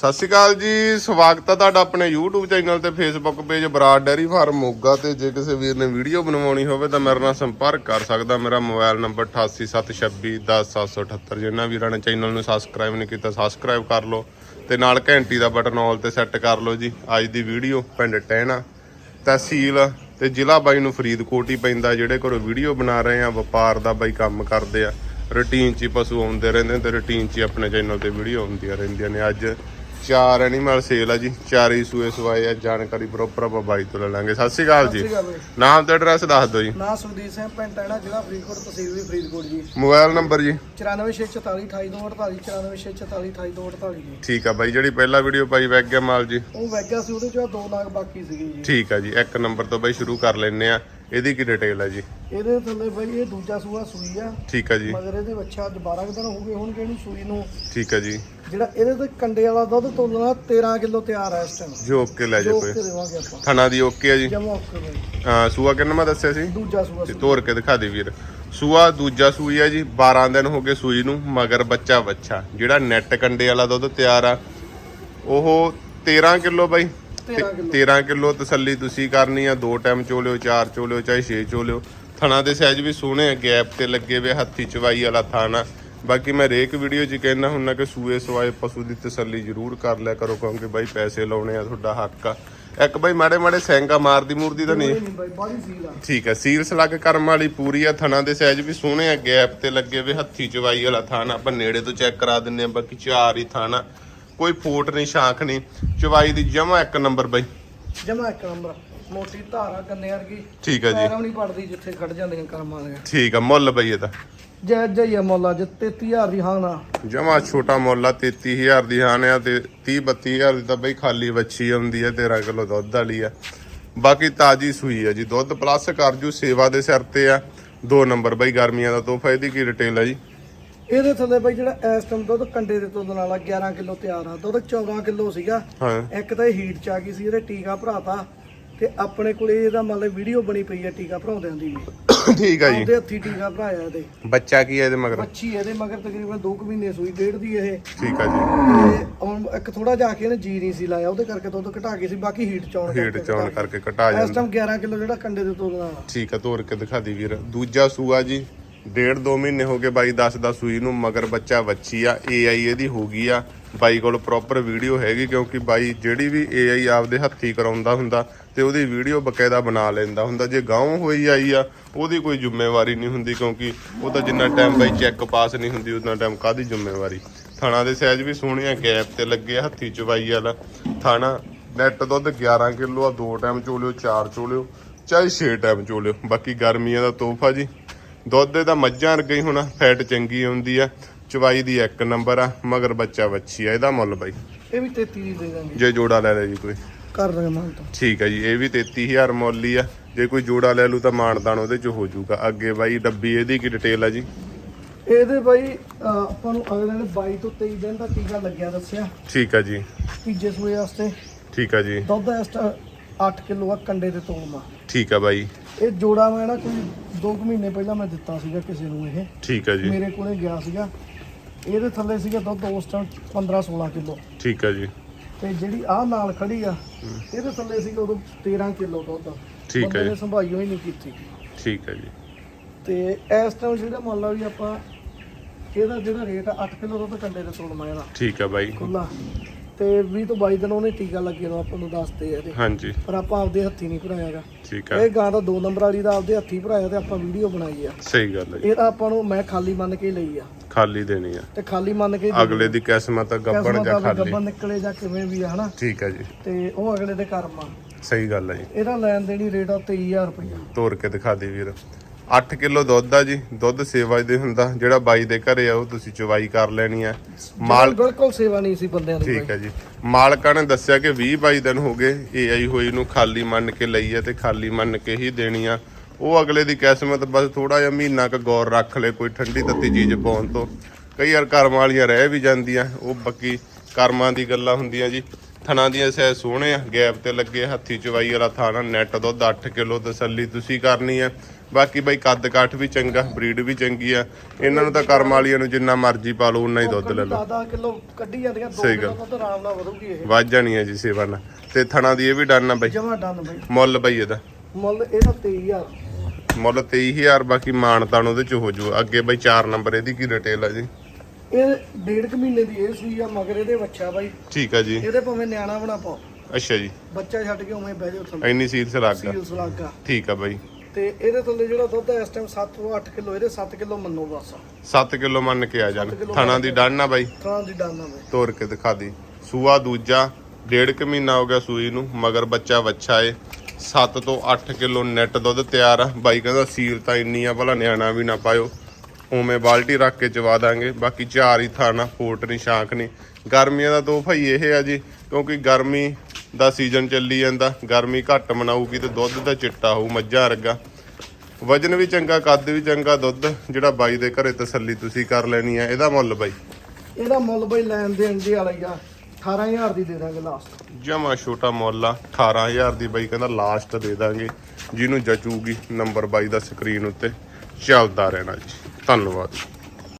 ਸਤਿ ਸ਼੍ਰੀ ਅਕਾਲ ਜੀ, ਸਵਾਗਤ ਹੈ ਤੁਹਾਡਾ ਆਪਣੇ YouTube ਚੈਨਲ ਤੇ Facebook page Brar dairy farm Moga ਤੇ ਜੇ ਕਿਸੇ ਵੀਰ ਨੇ ਵੀਡੀਓ ਬਣਵਾਉਣੀ ਹੋਵੇ ਤਾਂ ਮੇਰੇ ਨਾਲ ਸੰਪਰਕ ਕਰ ਸਕਦਾ, ਮੇਰਾ ਮੋਬਾਈਲ ਨੰਬਰ 8876210778 ਜਿਨ੍ਹਾਂ ਵੀਰਾਂ ਨੇ ਚੈਨਲ ਨੂੰ ਸਬਸਕ੍ਰਾਈਬ ਨਹੀਂ ਕੀਤਾ ਸਬਸਕ੍ਰਾਈਬ ਕਰ ਲਓ ਤੇ ਨਾਲ ਘੰਟੀ ਦਾ ਬਟਨ ਆਲ ਤੇ ਸੈੱਟ ਕਰ ਲਓ ਜੀ। ਅੱਜ ਦੀ ਵੀਡੀਓ ਪਿੰਡ ਟਹਿਣਾ, ਤਹਿਸੀਲ ਤੇ ਜ਼ਿਲ੍ਹਾ ਬਾਈ ਨੂੰ ਫਰੀਦਕੋਟ ਹੀ ਪੈਂਦਾ, ਜਿਹੜੇ ਘਰੋਂ ਵੀਡੀਓ ਬਣਾ ਰਹੇ ਆ, ਵਪਾਰ ਦਾ ਬਾਈ ਕੰਮ ਕਰਦੇ ਆ ਰੂਟੀਨ 'ਚ ਹੀ ਪਸ਼ੂ ਆਉਂਦੇ ਰਹਿੰਦੇ ਨੇ ਤੇ ਰੂਟੀਨ 'ਚ ਹੀ ਆਪਣੇ ਚੈਨਲ ਤੇ ਵੀਡੀਓ ਆਉਂਦੀਆਂ ਰਹਿੰਦੀਆਂ ਨੇ। ਅੱਜ ਚਾਰ ਐਨੀਮਲ ਸੇਲ ਆ ਜੀ ਚਾਰ ਹੀ ਸੂਏ ਸਵਾਏ ਆ ਜਾਣਕਾਰੀ ਪ੍ਰੋਪਰ ਆਪਾਂ ਬਾਈ ਤੋਂ ਲੈ ਲਾਂਗੇ। ਸਤਿ ਸ਼੍ਰੀ ਅਕਾਲ ਜੀ। ਨਾਮ ਤੇ ਐਡਰੈਸ ਦੱਸ ਦਿਓ ਜੀ। ਨਾਂ ਸੁਖਦੀਪ ਸਿੰਘ ਪਿੰਡ ਟੈਣਾ ਜ਼ਿਲ੍ਹਾ ਫਰੀਦਕੋਟ ਤਹਿਸੀਲ ਵੀ ਫਰੀਦਕੋਟ ਜੀ। ਮੋਬਾਈਲ ਨੰਬਰ ਜੀ। 946448 94648 ਜੀ। ਠੀਕ ਆ ਬਾਈ ਜਿਹੜੀ ਪਹਿਲਾ ਵੀਡੀਓ ਪਾਈ ਵੈਗ ਗਿਆ ਮਾਲ ਜੀ। ਉਹ ਵੈਗਿਆ ਸੀ ਉਹਦੇ ਚੋਂ ਦੋ ਨਾਗ ਬਾਕੀ ਸੀਗੇ ਜੀ। ਠੀਕ ਆ ਜੀ ਇੱਕ ਨੰਬਰ ਤੋਂ ਬਾਈ ਸ਼ੁਰੂ ਕਰ ਲੈਨੇ ਆ। ਇਹਦੀ ਕੀ ਡਿਟੇਲ ਆ ਜੀ? ਇਹਦੇ ਥੱਲੇ ਬਾਈ ਇਹ ਦੂਜਾ ਸੂਆ ਸੂਈ ਆ। ਠੀਕ ਆ ਜੀ। ਮਗਰ ਇਹਦੇ ਬੱਚਾ ਅੱਜ 12 ਕੁ ਦਿਨ ਹੋ ਗਏ ਹੋਣਗੇ ਇਹਨੂੰ ਸੂਈ ਨੂੰ। ਠੀਕ ਆ ਜੀ। ਜਿਹੜਾ ਇਹਦੇ ਤੇ ਕੰਡੇ ਵਾਲਾ ਦੁੱਧ ਤੋਲਣਾ 13 ਕਿਲੋ ਤਿਆਰ ਹੈ ਇਸ ਟਾਈਮ ਜੋ ਓਕੇ ਲੈ ਜਾ ਜੋ ਕੋਈ ਦੇਵਾਂਗੇ ਆਪਾਂ। ਥਣਾ ਦੀ ਓਕੇ ਆ ਜੀ। ਜਮਾ ਓਕੇ ਬਾਈ। ਹਾਂ ਸੂਆ ਕਿੰਨਾ ਮੈਂ ਦੱਸਿਆ ਸੀ? ਦੂਜਾ ਸੂਆ ਤੇ ਸੂਈ। ਤੋੜ ਕੇ ਦਿਖਾ ਦੇ ਵੀਰ। ਸੂਆ ਦੂਜਾ ਸੂਈ ਆ ਜੀ 12 ਦਿਨ ਹੋ ਗਏ ਸੂਈ ਨੂੰ ਮਗਰ ਬੱਚਾ ਬੱਚਾ ਜਿਹੜਾ ਨੈਟ ਕੰਡੇ ਵਾਲਾ ਦੁੱਧ ਤਿਆਰ ਆ ਉਹ 13 ਕਿਲੋ ਬਾਈ। 13 ਕਿਲੋ। 13 ਕਿਲੋ ਤਸੱਲੀ ਤੁਸੀਂ ਕਰਨੀ ਆ ਦੋ ਟਾਈਮ ਚੋਲਿਓ ਚਾਰ ਚੋਲਿਓ ਚਾਹੇ ਛੇ ਚੋਲਿਓ। ਥਣਾ ਦੇ ਸਾਈਜ਼ ਵੀ ਸੋਹਣੇ ਆ ਗੈਪ ਤੇ ਲੱਗੇ ਵੇ ਹੱਥੀ ਚਵਾਈ ਵਾਲਾ ਥਾਣਾ। ਬਾਕੀ ਮੈਂ ਰੇਕ ਵੀਡੀਓ 'ਚ ਕਹਿਣਾ ਹੁੰਨਾ ਕਿ ਸੂਏ ਸਵਾਏ ਪਸ਼ੂ ਦੀ ਤਸੱਲੀ ਜ਼ਰੂਰ ਕਰ ਲਿਆ ਕਰੋ ਕਿਉਂਕਿ ਬਾਈ ਪੈਸੇ ਲਾਉਣੇ ਆ ਤੁਹਾਡਾ ਹੱਕ ਆ। ਇੱਕ ਬਾਈ ਮਾੜੇ ਮਾੜੇ ਸੈਂਗਾ ਮਾਰਦੀ ਮੂਰਦੀ ਤਾਂ ਨਹੀਂ? ਆ। ਠੀਕ ਹੈ ਸੀਲ ਸਲੱਗ ਕਰਮ ਵਾਲੀ ਪੂਰੀ ਆ ਥਣਾ ਦੇ ਸਾਈਜ਼ ਵੀ ਸੋਹਣੇ ਆ ਗੈਪ ਤੇ ਲੱਗੇ ਵੇ ਹੱਥੀ ਚਵਾਈ ਵਾਲਾ ਥਾਣਾ। ਆਪਾਂ ਨੇੜੇ ਤੋਂ ਚੈੱਕ ਕਰਾ ਦਿੰਨੇ ਆ ਬਾਕੀ ਚਾਰ ਹੀ ਥਾਣਾ। ਕੋਈ ਫੋਟ ਨਹੀਂ ਸ਼ਾਖ ਨਹੀਂ। ਚਵਾਈ ਦੀ ਜਮਾ ਇੱਕ ਨੰਬਰ ਬਾਈ। ਜਮਾ ਇੱਕ ਨੰਬਰ। ਮੋਟੀ ਧਾਰਾ ਕੰਨੇ ਵਰਗੀ। ਠੀਕ ਹੈ ਜੀ। ਪੈਰਾਂ ਨਹੀਂ ਪੜਦੀ ਜਿੱਥੇ ਖੜ ਜਾਂਦੀਆਂ ਕਰਮਾਂ ਦੀਆਂ। ਠੀਕ ਆ ਮੁੱਲ ਬਈ ਇਹਦਾ ਜੈ ਜੈ ਆ ਮੁੱਲ ਅੱਜ 33000 ਦੀ ਹਾਂ ਨਾ ਜਮਾ ਛੋਟਾ ਮੁੱਲ ਆ 33000 ਦੀ ਹਾਨ ਆ ਤੇ 30 32000 ਦੀ ਤਾਂ ਬਈ ਖਾਲੀ ਵੱਛੀ ਆਉਂਦੀ ਆ 13 ਕਿਲੋ ਦੁੱਧ ਵਾਲੀ ਆ। ਬਾਕੀ ਤਾਜੀ ਸੂਈ ਆ ਜੀ। ਦੁੱਧ ਪਲੱਸ ਕਰ ਜੂ ਸੇਵਾ ਦੇ ਸਿਰ ਤੇ ਆ। ਦੋ ਨੰਬਰ ਬਈ ਗਰਮੀਆਂ ਦਾ ਤੋਹਫਾ ਇਹਦੀ ਕੀ ਡਿਟੇਲ ਆ ਜੀ? ਇਹਦੇ ਥੱਲੇ ਬਾਈ ਜਿਹੜਾ ਇਸ ਟਾਈਮ ਦੁੱਧ ਕੰਡੇ ਦੇ ਦੁੱਧ ਨਾਲ ਆ 11 ਕਿਲੋ ਤਿਆਰ ਆ। ਦੁੱਧ 14 ਕਿਲੋ ਸੀਗਾ। ਹਾਂ। ਇੱਕ ਤਾਂ ਇਹ ਹੀਟ ਚ ਆ ਗਈ ਸੀ ਇਹਦੇ ਟੀਕਾ ਭਰਾਤਾ। ਤੇ ਆਪਣੇ ਕੋਲੇ ਇਹਦਾ ਮਤਲਬ ਵੀਡੀਓ ਬਣੀ ਪਈ ਆ ਟੀਕਾ ਭਰਾਉਂਦਿਆਂ ਦੀ ਵੀ। ਠੀਕ ਆ ਜੀ। ਉਹਦੇ ਹੱਥੀ ਟੀਕਾ ਭਰਾਇਆ ਇਹਦੇ। ਬੱਚਾ ਕੀ ਆ ਇਹਦੇ ਮਗਰ? ਮੱਛੀ ਇਹਦੇ ਮਗਰ ਤਕਰੀਬਨ 2 ਮਹੀਨੇ ਸੂਈ ਡੇਢ ਦੀ ਇਹ। ਠੀਕ ਆ ਜੀ। ਤੇ ਹੁਣ ਇੱਕ ਥੋੜਾ ਜਾ ਕੇ ਇਹਨੇ ਜੀ ਨਹੀਂ ਸੀ ਲਾਇਆ ਉਹਦੇ ਕਰਕੇ ਦੁੱਧ ਘਟਾ ਗਈ ਸੀ ਬਾਕੀ ਹੀਟ ਚ ਆਉਣ ਹੀਟ ਚੌਣ ਕਰਕੇ ਘਟਾ ਇਸ ਜਾਂਦਾ ਟਾਈਮ 11 ਕਿਲੋ ਜਿਹੜਾ ਕੰਡੇ ਦੇ ਆ। ਠੀਕ ਆ ਤੋਰ ਕੇ ਦਿਖਾ ਦੀ ਵੀਰ। ਦੂਜਾ ਸੂਆ ਜੀ। ਡੇਢ ਦੋ ਮਹੀਨੇ ਹੋ ਗਏ ਬਾਈ ਦੱਸਦਾ ਸੂਈ ਨੂੰ ਮਗਰ ਬੱਚਾ ਵੱਛੀ ਆ ਏਆਈ ਇਹਦੀ ਹੋ ਗਈ ਆ। ਬਾਈ ਕੋਲ ਪ੍ਰੋਪਰ ਵੀਡੀਓ ਹੈਗੀ ਕਿਉਂਕਿ ਬਾਈ ਜਿਹੜੀ ਵੀ ਏਆਈ ਆਪਦੇ ਹੱਥੀ ਕਰਾਉਂਦਾ ਹੁੰਦਾ ਤੇ ਉਹਦੀ ਵੀਡੀਓ ਬਕਾਇਦਾ ਬਣਾ ਲੈਂਦਾ ਹੁੰਦਾ। ਜੇ ਗਾਉਂ ਹੋਈ ਆਈ ਆ ਉਹਦੀ ਕੋਈ ਜ਼ਿੰਮੇਵਾਰੀ ਨਹੀਂ ਹੁੰਦੀ ਕਿਉਂਕਿ ਉਹ ਤਾਂ ਜਿੰਨਾ ਟਾਈਮ ਬਾਈ ਚੈੱਕ ਪਾਸ ਨਹੀਂ ਹੁੰਦੀ ਉਨਾ ਟਾਈਮ ਕਾਦੀ ਜ਼ਿੰਮੇਵਾਰੀ? ਥਾਣਾ ਦੇ ਸਹਿਜ ਵੀ ਸੋਹਣੀਆਂ ਗੈਪ ਤੇ ਲੱਗੇ ਆ, ਹੱਥੀ ਚਵਾਈ ਵਾਲਾ। ਥਾਣਾ ਨੈਟ ਦੁੱਧ 11 ਕਿਲੋ ਆ ਦੋ ਟਾਈਮ ਚੋਲਿਓ ਚਾਰ ਚੋਲਿਓ ਚਾਹੇ 6 ਟਾਈਮ ਚੋਲਿਓ। ਬਾਕੀ ਗਰਮੀਆਂ ਦਾ ਤੋਹਫਾ ਜੀ। ਦੁੱਧ ਦਾ ਮੱਝਾਂ ਵਰਗਾ ਹੋਣਾ ਫੈਟ ਚੰਗੀ ਆਉਂਦੀ ਆ ਚਵਾਈ ਦੀ ਇੱਕ ਨੰਬਰ ਆ ਮਗਰ ਬੱਚਾ ਵੱਛੀ ਆ ਇਹਦਾ ਮੁੱਲ ਬਾਈ। ਇਹ ਵੀ 33 ਦੀ ਦੇ ਦਾਂਗੇ। ਜੇ ਜੋੜਾ ਲੈ ਲੈ ਜੀ ਕੋਈ। ਕਰ ਦਾਂਗੇ ਮਾਨ ਤਾਂ। ਠੀਕ ਹੈ ਜੀ ਇਹ ਵੀ 33000 ਮੁੱਲ ਹੀ ਆ। ਜੇ ਕੋਈ ਜੋੜਾ ਲੈ ਲੂ ਤਾਂ ਮਾਨਦਾਨ ਉਹਦੇ ਚ ਹੋ ਜਾਊਗਾ ਅੱਗੇ ਬਾਈ ਡੱਬੀ ਇਹਦੀ ਕੀ ਡਿਟੇਲ ਆ ਜੀ? ਇਹਦੇ ਬਾਈ ਅਹ, ਆਪਾਂ ਨੂੰ ਅਗਲੇ ਨੇ 22 ਤੋਂ 23 ਦਿਨ ਦਾ ਟੀਕਾ ਲੱਗਿਆ ਦੱਸਿਆ। ਠੀਕ ਆ ਜੀ। ਤੀਜੇ ਸੂਏ ਵਾਸਤੇ। ਠੀਕ ਆ ਜੀ। ਦੁੱਧ ਇਸ ਟਾਈਮ 8 ਕਿਲੋ ਆ ਕੰਡੇ ਦੇ ਤੋਲਮਾ ਠੀਕ ਆ ਬਾਈ। ਇਹ ਜੋੜਾ ਮੈਂ ਨਾ ਕੋਈ 2 ਮਹੀਨੇ ਪਹਿਲਾਂ ਮੈਂ ਦਿੱਤਾ ਸੀਗਾ ਕਿਸੇ ਨੂੰ ਇਹ। ਠੀਕ ਆ ਜੀ। ਮੇਰੇ ਕੋਲੇ ਗਿਆ ਸੀਗਾ। ਇਹਦੇ ਥੱਲੇ ਸੀਗਾ ਦੁੱਧ ਉਸ ਟਾਈਮ 15 16 ਕਿਲੋ। ਠੀਕ ਆ ਜੀ। ਤੇ ਜਿਹੜੀ ਆਹ ਨਾਲ ਖੜੀ ਆ ਇਹਦੇ ਥੱਲੇ ਸੀਗਾ ਉਦੋਂ 13 ਕਿਲੋ ਦੁੱਧ। ਠੀਕ ਹੈ ਜੀ। ਸੰਭਾਈਓ ਹੀ ਨਹੀਂ ਕੀਤੀ। ਠੀਕ ਆ ਜੀ। ਤੇ ਇਸ ਟਾਈਮ ਜਿਹੜਾ ਮੁੱਲ ਆ ਵੀ ਆਪਾਂ ਇਹਦਾ ਜਿਹੜਾ ਰੇਟ ਆ 8 ਕਿਲੋ ਦੁੱਧ ਕੰਡੇ ਦੇ ਤੋਲਮਾ ਇਹਦਾ ਠੀਕ ਆ ਬਾਈ। ਖੁੱਲਾ ਤੇ 20 ਤੋਂ 22 ਦਿਨ ਉਹਨੇ ਟੀਕਾ ਲੱਗੇ ਨੂੰ ਆਪਾਂ ਨੂੰ ਦੱਸਦੇ ਆ ਇਹਦੇ। ਹਾਂਜੀ। ਪਰ ਆਪਾਂ ਆਪਦੇ ਹੱਥੀ ਨਹੀਂ ਭਰਾਇਆਗਾ। ਠੀਕ ਆ। ਇਹ ਗਾਂ ਦਾ 2 ਨੰਬਰ ਵਾਲੀ ਦਾ ਆਪਦੇ ਹੱਥੀ ਭਰਾਇਆ ਤੇ ਆਪਾਂ ਵੀਡੀਓ ਬਣਾਈ ਆ। ਸਹੀ ਗੱਲ ਹੈ ਇਹ ਤਾਂ ਆਪਾਂ ਨੂੰ ਮੈਂ ਖਾਲੀ ਮੰਨ ਕੇ ਲਈ ਆ। ਖਾਲੀ ਦੇਣੀ ਆ। ਤੇ ਖਾਲੀ ਮੰਨ ਕੇ ਅਗਲੇ ਦੀ ਕਿਸਮਤ ਗੱਬਣ ਜਾਂ ਦਾ ਖਾਲੀ? ਗੱਬਨ ਨਿਕਲੇ ਜਾਂ ਕਿਵੇਂ ਵੀ ਆ ਹਨਾ? ਠੀਕ ਆ ਜੀ। ਤੇ ਉਹ ਅਗਲੇ ਦੇ ਕਰਮ ਆ। ਸਹੀ ਗੱਲ ਹੈ ਜੀ। ਇਹਦਾ ਲੈਣ ਦੇਣੀ ਰੇਟ ਆ 23000 ਰੁਪਇਆ ਤੋੜ ਕੇ ਦਿਖਾ ਦੇ ਵੀਰ। 8 ਕਿਲੋ ਦੁੱਧ ਆ ਜੀ ਦੁੱਧ ਸੇਵਾ ਦੇ ਹੁੰਦਾ ਜਿਹੜਾ ਬਾਈ ਦੇ ਘਰੇ ਆ ਉਹ ਤੁਸੀਂ ਚਵਾਈ ਕਰ ਲੈਣੀ ਆ। ਮਾਲ ਬਿਲਕੁਲ ਸੇਵਾ ਨਹੀਂ ਸੀ ਬੰਦਿਆਂ ਦੀ ਠੀਕ ਹੈ ਜੀ। ਮਾਲਕਾਂ ਨੇ ਦੱਸਿਆ ਕਿ 20 22 ਦਿਨ ਹੋ ਗਏ ਏਆਈ ਹੋਈ ਨੂੰ ਖਾਲੀ ਮੰਨ ਕੇ ਲਈ ਆ ਤੇ ਖਾਲੀ ਮੰਨ ਕੇ ਹੀ ਦੇਣੀ ਆ। ਉਹ ਅਗਲੇ ਦੀ ਕਿਸਮਤ ਬਸ ਥੋੜਾ ਜਿਹਾ ਮਹੀਨਾ ਕ ਗੌਰ ਰੱਖ ਲੈ ਕੋਈ ਠੰਡੀ ਤੱਤੀ ਚੀਜ਼ ਪਾਉਣ ਤੋਂ। ਕਈ ਵਾਰ ਕਰਮ ਵਾਲੀਆਂ ਰਹਿ ਵੀ ਜਾਂਦੀਆਂ ਉਹ ਬਾਕੀ ਕਰਮਾਂ ਦੀ ਗੱਲਾਂ ਹੁੰਦੀਆਂ ਜੀ। ਥਣਾ ਦੀਆਂ ਸੈ ਸੋਹਣੇ ਆ ਗੈਪ ਤੇ ਲੱਗੇ ਹੱਥੀ ਚਵਾਈ ਵਾਲਾ ਥਾਣਾ ਨੈਟ ਦੁੱਧ 8 ਕਿਲੋ ਤਸੱਲੀ ਤੁਸੀਂ ਕਰਨੀ ਆ। ਬਾਕੀ ਬਾਈ ਕੱਦ ਕਾਠ ਵੀ ਚੰਗਾ ਬਰੀਡ ਵੀ ਚੰਗੀ ਆ। ਇਹਨਾਂ ਨੂੰ ਤਾਂ ਕਰਮ ਵਾਲੀਆਂ ਨੂੰ ਜਿੰਨਾ ਮਰਜ਼ੀ ਪਾ ਲਓ ਉਨਾ ਹੀ ਦੁੱਧ ਲੈ ਲਓ। 10 ਕਿਲੋ ਕੱਢੀ ਜਾਂਦੀਆਂ 2 ਸਹੀ ਕਿਲੋ। ਦੁੱਧ ਆਰਾਮ ਨਾਲ ਵਧੂਗੀ ਇਹ। ਵੱਧ ਜਾਣੀ ਆ ਜੀ ਸੇਵਾ ਨਾਲ। ਤੇ ਥਣਾ ਦੀ ਇਹ ਵੀ ਡਨ ਆ ਬਾਈ। ਜਮਾ ਡਨ ਬਈ। ਮੁੱਲ ਬਾਈ ਇਹਦਾ। ਮੁੱਲ ਇਹਦਾ 23000 ਮੁੱਲ 23000 ਬਾਕੀ ਮਾਨਤਾਨ ਉਹਦੇ ਚ ਹੋ ਜੂ ਅੱਗੇ ਬਾਈ 4 ਨੰਬਰ ਇਹਦੀ ਕੀ ਡਿਟੇਲ ਆ ਜੀ? ਇਹ ਡੇਢ ਕੁ ਮਹੀਨੇ ਦੀ ਇਹ ਸੂਈ ਆ ਮਗਰ ਇਹਦੇ ਬੱਚਾ ਬਾਈ। ਠੀਕ ਆ ਜੀ। ਇਹਦੇ ਭਾਵੇਂ ਨਿਆਣਾ ਬਣਾ ਪਾਓ ਅੱਛਾ ਜੀ। ਬੱਚਾ ਛੱਡ ਕੇ ਉਵੇਂ ਬਹਿ ਜਾਓ ਥੱਲੇ ਇੰਨੀ ਸੀਲ ਸਲਾਗਾ ਸੀਲ ਸਲਾਗਾ ਠੀਕ ਆ ਬਾਈ। ਤੇ ਇਹਦੇ ਥੱਲੇ ਜਿਹੜਾ ਦੁੱਧ ਹੈ ਇਸ ਟਾਈਮ 7 ਤੋਂ 8 ਕਿਲੋ ਇਹਦੇ 7 ਕਿਲੋ ਮੰਨੋ ਬਸ। 7 ਕਿਲੋ ਮੰਨ ਕੇ ਆ ਜਾਣ। ਥਣਾ ਦੀ ਡਨ ਬਾਈ। ਥਾਂ ਦੀ ਡਾਨਾ ਬਈ। ਤੋੜ ਕੇ ਦਿਖਾ ਦੀ। ਸੂਆ ਦੂਜਾ ਡੇਢ ਕੁ ਮਹੀਨਾ ਹੋ ਗਿਆ ਸੂਈ ਨੂੰ ਮਗਰ ਬੱਚਾ ਵੱਛਾ ਏ। 7 ਤੋਂ 8 ਕਿਲੋ ਨੈਟ ਦੁੱਧ ਤਿਆਰ ਆ। ਬਾਈ ਕਹਿੰਦਾ ਸੀਲ ਤਾਂ ਇੰਨੀ ਆ ਭਲਾ ਨਿਆਣਾ ਵੀ ਨਾ ਪਾਇਓ। ਉਵੇਂ ਬਾਲਟੀ ਰੱਖ ਕੇ ਚਵਾ ਦਾਂਗੇ। ਬਾਕੀ ਚਾਰ ਹੀ ਥਾਣਾ ਫੋਟ ਨਹੀਂ ਸ਼ਾਂਖ ਨਹੀਂ ਗਰਮੀਆਂ ਦਾ ਦੋ ਭਾਈ ਇਹ ਆ ਜੀ ਕਿਉਂਕਿ ਗਰਮੀ ਦਾ ਸੀਜ਼ਨ ਚੱਲੀ ਜਾਂਦਾ ਗਰਮੀ ਘੱਟ ਮਨਾਊਗੀ ਤੇ ਦੁੱਧ ਦਾ ਚਿੱਟਾ ਹੋਊ ਮੱਝਾਂ ਵਰਗਾ। ਵਜਨ ਵੀ ਚੰਗਾ ਕੱਦ ਵੀ ਚੰਗਾ ਦੁੱਧ ਜਿਹੜਾ ਬਾਈ ਦੇ ਘਰੇ ਤਸੱਲੀ ਤੁਸੀਂ ਕਰ ਲੈਣੀ ਆ ਇਹਦਾ ਮੁੱਲ ਬਾਈ? ਇਹਦਾ ਮੁੱਲ ਬਈ ਲੈਣ ਦੇਣ ਦੀ ਵਾਲੀ ਆ 18000 ਦੀ ਦੇ ਦਾਂਗੇ ਲਾਸਟ ਜਮਾ ਛੋਟਾ ਮੁੱਲ ਆ 18000 ਦੀ ਬਾਈ ਕਹਿੰਦਾ ਲਾਸਟ ਦੇ ਦਾਂਗੇ ਜਿਹਨੂੰ ਜਚੂਗੀ ਨੰਬਰ ਬਾਈ ਦਾ ਸਕਰੀਨ ਉੱਤੇ। ਚੱਲਦਾ ਰਹਿਣਾ ਜੀ ਧੰਨਵਾਦ।